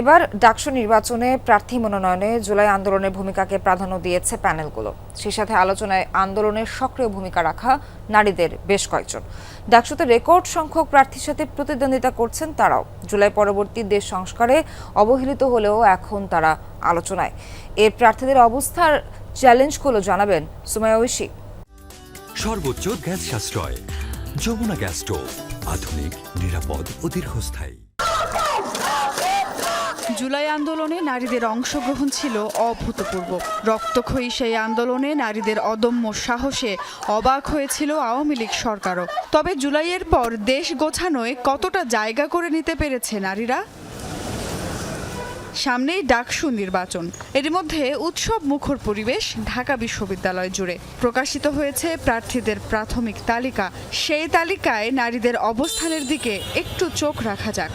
এবার ডাকসু নির্বাচনে প্রার্থী মনোনয়নে জুলাই আন্দোলনের ভূমিকাকে প্রাধান্য দিয়েছে প্যানেলগুলো। সেই সাথে আলোচনায় আন্দোলনের সক্রিয় ভূমিকা রাখা নারীদের বেশ কয়েকজন। ডাকসুতে রেকর্ড সংখ্যক প্রার্থীর সাথে প্রতিদ্বন্দ্বিতা করছেন তারাও। জুলাই পরবর্তী দেশ সংস্কারে অবহেলিত হলেও এখন তারা আলোচনায়। এ প্রার্থীদের অবস্থার চ্যালেঞ্জগুলো জানাবেন সুমায়া ঐশী। সর্বোচ্চ গ্যাস সাশ্রয়, যমুনা গ্যাস স্টোভ, আধুনিক, নিরাপদ ও দীর্ঘস্থায়ী। জুলাই আন্দোলনে নারীদের অংশগ্রহণ ছিল অভূতপূর্ব। রক্তক্ষয়ী সেই আন্দোলনে নারীদের অদম্য সাহসে অবাক হয়েছিল আওয়ামী লীগ সরকারও। তবে জুলাইয়ের পর দেশ গোছানোয় কতটা জায়গা করে নিতে পেরেছে নারীরা? সামনেই ডাকসু নির্বাচন। এর মধ্যে উৎসব মুখর পরিবেশ ঢাকা বিশ্ববিদ্যালয় জুড়ে। প্রকাশিত হয়েছে প্রার্থীদের প্রাথমিক তালিকা। সেই তালিকায় নারীদের অবস্থানের দিকে একটু চোখ রাখা যাক।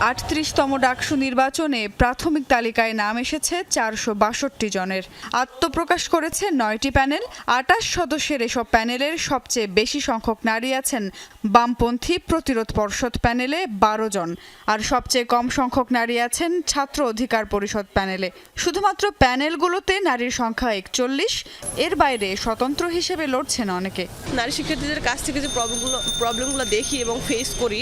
আটত্রিশতম ডাকসু নির্বাচনে প্রাথমিক তালিকায় নাম এসেছে চারশো বাষট্টি জনের। আত্মপ্রকাশ করেছে নয়টি প্যানেল, আটাশ সদস্যের এসব প্যানেলের সবচেয়ে বেশি সংখ্যক নারী আছেন বামপন্থী প্রতিরোধ পর্ষদ প্যানেলে বারো জন। আর সবচেয়ে কম সংখ্যক নারী আছেন ছাত্র অধিকার পরিষদ প্যানেলে। শুধুমাত্র প্যানেলগুলোতে নারীর সংখ্যা একচল্লিশ, এর বাইরে স্বতন্ত্র হিসেবে লড়ছেন অনেকে। নারী শিক্ষার্থীদের কাছ থেকে যে প্রবলেমগুলো প্রবলেমগুলো দেখি এবং ফেস করি,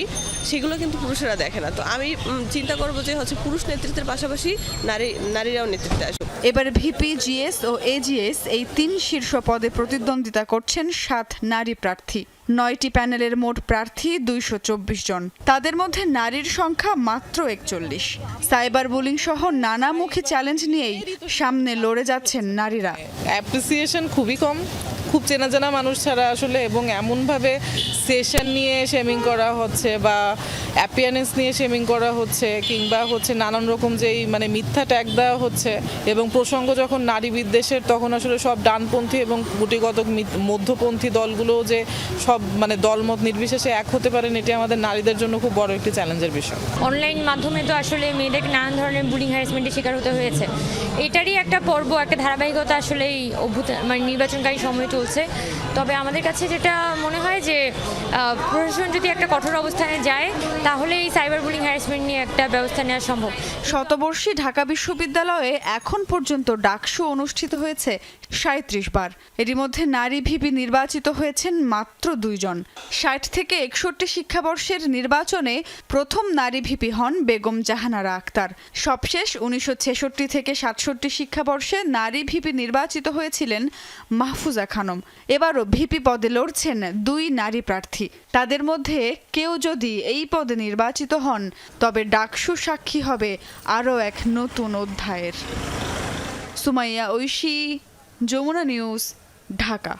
সেগুলো কিন্তু পুরুষেরা দেখে না। তো আমি উম, চিন্তা করব যে হচ্ছে পুরুষ নেতৃত্বের পাশাপাশি নারী নারীরাও নেতৃত্বে আসুক। এবার ভিপি জিএস ও এজিএস এই তিন শীর্ষ পদে প্রতিদ্বন্দ্বিতা করছেন সাত নারী প্রার্থী। নয়টি প্যানেলের মোট প্রার্থী দুইশো চব্বিশ জন। তাদের মধ্যে নারীর সংখ্যা মাত্র একচল্লিশ। সাইবার বুলিং সহ নানামুখী চ্যালেঞ্জ নিয়েই সামনে লড়ে যাচ্ছেন নারীরা। অ্যাপ্রিসিয়েশন খুবই কম। খুব চেনা জানা মানুষ ছাড়া আসলে এবং এমনভাবে সেশন নিয়ে শেমিং করা হচ্ছে বা অ্যাপিয়ারেন্স নিয়ে শেমিং করা হচ্ছে কিংবা হচ্ছে নানান রকম যেই মানে মিথ্যা ট্যাগ দেওয়া হচ্ছে এবং প্রসঙ্গ যখন নারী বিদ্বেষের, তখন আসলে সব ডানপন্থী এবং গুটিগত মধ্যপন্থী দলগুলো যে সব মানে দলমত নির্বিশেষে এক হতে পারেন, এটি আমাদের নারীদের জন্য খুব বড় একটি চ্যালেঞ্জের বিষয়। অনলাইন মাধ্যমে তো আসলে মেয়েদেরকে নানান ধরনের বুলিং হ্যারাসমেন্টের শিকার হতে হয়েছে। এটারই একটা পর্ব, একটা ধারাবাহিকতা আসলে এই অভ্যুত মানে নির্বাচনকারী সময় চলছে। তবে আমাদের কাছে যেটা মনে হয় যে প্রশাসন যদি একটা কঠোর অবস্থানে যায়, তাহলে এই সাইবার বুলিং হ্যারাসমেন্ট নিয়ে একটা ব্যবস্থা নেওয়া সম্ভব। শতবর্ষী ঢাকা বিশ্ববিদ্যালয়ে এখন পর্যন্ত ডাকসু অনুষ্ঠিত হয়েছে সাঁত্রিশ বার। এরই মধ্যে নারী ভিপি নির্বাচিত হয়েছেন মাত্র দুইজন। ষাট থেকে একষট্টি শিক্ষাবর্ষের নির্বাচনে প্রথম নারী ভিপি হন বেগম জাহানারা আক্তার। সবশেষ উনিশশো ছেষট্টি থেকে সাতষট্টি শিক্ষাবর্ষে নারী ভিপি নির্বাচিত হয়েছিলেন মাহফুজা খানম। এবারও ভিপি পদে লড়ছেন দুই নারী প্রার্থী। তাদের মধ্যে কেউ যদি এই পদে নির্বাচিত হন, তবে ডাকসু সাক্ষী হবে আরও এক নতুন অধ্যায়ের। সুমাইয়া ঐশী, যমুনা নিউজ, ঢাকা।